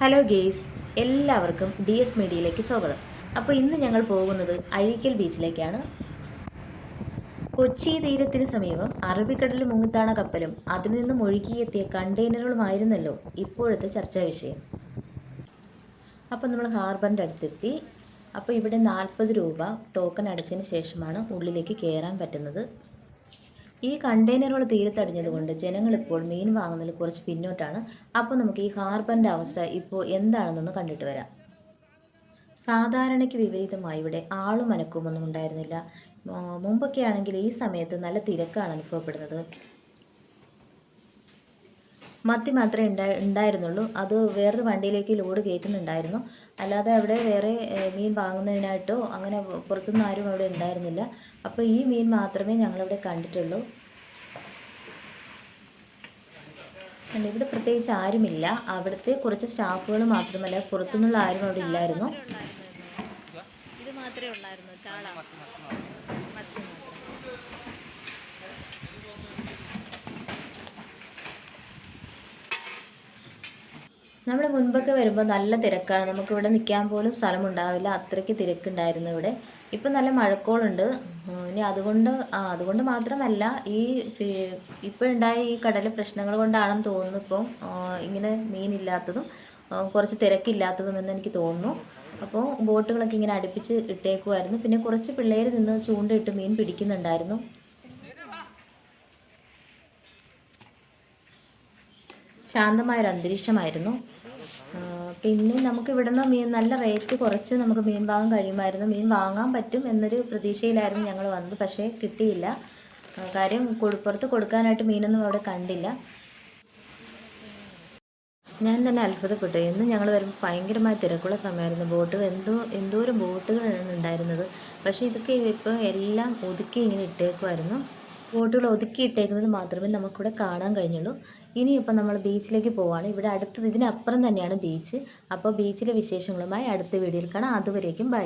Hello guys എല്ലാവർക്കും D S മീഡിയയിലേക്ക് സ്വാഗതം. അപ്പോൾ ഇന്ന് ഞങ്ങൾ പോകുന്നത് അഴീക്കൽ ബീച്ചിലേക്കാണ്. കൊച്ചി തീരത്തിന് സമീപം അറബിക്കടലിൽ മുങ്ങിത്താണ കപ്പലും അതിൽ നിന്നും ഒഴുകിയെത്തിയ കണ്ടെയ്നറുകളുമായിരുന്നല്ലോ ഇപ്പോഴത്തെ ചർച്ചാ വിഷയം. അപ്പോൾ നമ്മൾ ഹാർബറിന്റെ അടുത്തെത്തി. അപ്പോൾ ഇവിടെ നാൽപ്പത് രൂപ ടോക്കൺ അടച്ചതിന് ശേഷമാണ് ഉള്ളിലേക്ക് കയറാൻ പറ്റുന്നത്. ഈ കണ്ടെയ്നറുകൾ തീരത്തടിഞ്ഞതുകൊണ്ട് ജനങ്ങൾ ഇപ്പോൾ മീൻ വാങ്ങുന്നതിൽ കുറച്ച് പിന്നോട്ടാണ്. അപ്പോൾ നമുക്ക് ഈ ഹാർബറിന്റെ അവസ്ഥ ഇപ്പോൾ എന്താണെന്നൊന്ന് കണ്ടിട്ട് വരാം. സാധാരണയ്ക്ക് വിപരീതമായി ഇവിടെ ആളും അനക്കുമൊന്നും ഉണ്ടായിരുന്നില്ല. മുമ്പൊക്കെ ആണെങ്കിൽ ഈ സമയത്ത് നല്ല തിരക്കാണ് അനുഭവപ്പെടുന്നത്. മത്തി മാത്രമേ ഉണ്ടാ ഉണ്ടായിരുന്നുള്ളൂ. അത് വേറൊരു വണ്ടിയിലേക്ക് ലോഡ് കയറ്റുന്നുണ്ടായിരുന്നു. അല്ലാതെ അവിടെ വേറെ മീൻ വാങ്ങുന്നതിനായിട്ടോ അങ്ങനെ പുറത്തുനിന്ന് ആരും അവിടെ ഉണ്ടായിരുന്നില്ല. അപ്പോൾ ഈ മീൻ മാത്രമേ ഞങ്ങളിവിടെ കണ്ടിട്ടുള്ളൂ. ഇവിടെ പ്രത്യേകിച്ച് ആരുമില്ല. അവിടുത്തെ കുറച്ച് സ്റ്റാഫുകൾ മാത്രമല്ല പുറത്തുനിന്നുള്ള ആരും അവിടെ ഇല്ലായിരുന്നു. ഇത് മാത്രമേ ഉള്ളായിരുന്നു. നമ്മൾ മുൻപൊക്കെ വരുമ്പോൾ നല്ല തിരക്കാണ്. നമുക്ക് ഇവിടെ നിൽക്കാൻ പോലും സ്ഥലമുണ്ടാവില്ല. അത്രയ്ക്ക് തിരക്കുണ്ടായിരുന്നു ഇവിടെ. ഇപ്പം നല്ല മഴക്കോളുണ്ട്. ഇനി അതുകൊണ്ട് അതുകൊണ്ട് മാത്രമല്ല ഈ ഇപ്പോൾ ഉണ്ടായ ഈ കടൽ പ്രശ്നങ്ങൾ കൊണ്ടാണെന്ന് തോന്നുന്നു ഇപ്പം. ഇങ്ങനെ മീനില്ലാത്തതും കുറച്ച് തിരക്കില്ലാത്തതും എന്ന് എനിക്ക് തോന്നുന്നു. അപ്പോൾ ബോട്ടുകളൊക്കെ ഇങ്ങനെ അടുപ്പിച്ച് ഇട്ടേക്കുമായിരുന്നു പിന്നെ കുറച്ച് പിള്ളേർ നിന്ന് ചൂണ്ടയിട്ട് മീൻ പിടിക്കുന്നുണ്ടായിരുന്നു. ശാന്തമായൊരു അന്തരീക്ഷമായിരുന്നു പിന്നെ നമുക്ക് ഇവിടുന്ന് മീൻ നല്ല റേറ്റ് കുറച്ച് നമുക്ക് മീൻ വാങ്ങാൻ കഴിയുമായിരുന്നു. മീൻ വാങ്ങാൻ പറ്റും എന്നൊരു പ്രതീക്ഷയിലായിരുന്നു ഞങ്ങൾ വന്നത് പക്ഷേ കിട്ടിയില്ല. കാര്യം പുറത്ത് കൊടുക്കാനായിട്ട് മീനൊന്നും അവിടെ കണ്ടില്ല. ഞാൻ തന്നെ അത്ഭുതപ്പെട്ടു. ഇന്ന് ഞങ്ങൾ വരുമ്പോൾ ഭയങ്കരമായ തിരക്കുള്ള സമയമായിരുന്നു. ബോട്ട് എന്തോ എന്തോരം ബോട്ടുകളാണ് ഉണ്ടായിരുന്നത്. പക്ഷേ ഇതൊക്കെ ഇപ്പോൾ എല്ലാം ഒതുക്കി ഇങ്ങനെ ഇട്ടേക്കുമായിരുന്നു ബോട്ടുകൾ ഒതുക്കിയിട്ടേക്കുന്നത് മാത്രമേ നമുക്കിവിടെ കാണാൻ കഴിഞ്ഞുള്ളൂ. ഇനിയിപ്പോൾ നമ്മൾ ബീച്ചിലേക്ക് പോവുകയാണ്. ഇവിടെ അടുത്തത് ഇതിനപ്പുറം തന്നെയാണ് ബീച്ച്. അപ്പോൾ ബീച്ചിലെ വിശേഷങ്ങളുമായി അടുത്ത വീഡിയോയിൽ കാണാം. അതുവരേക്കും ബൈ.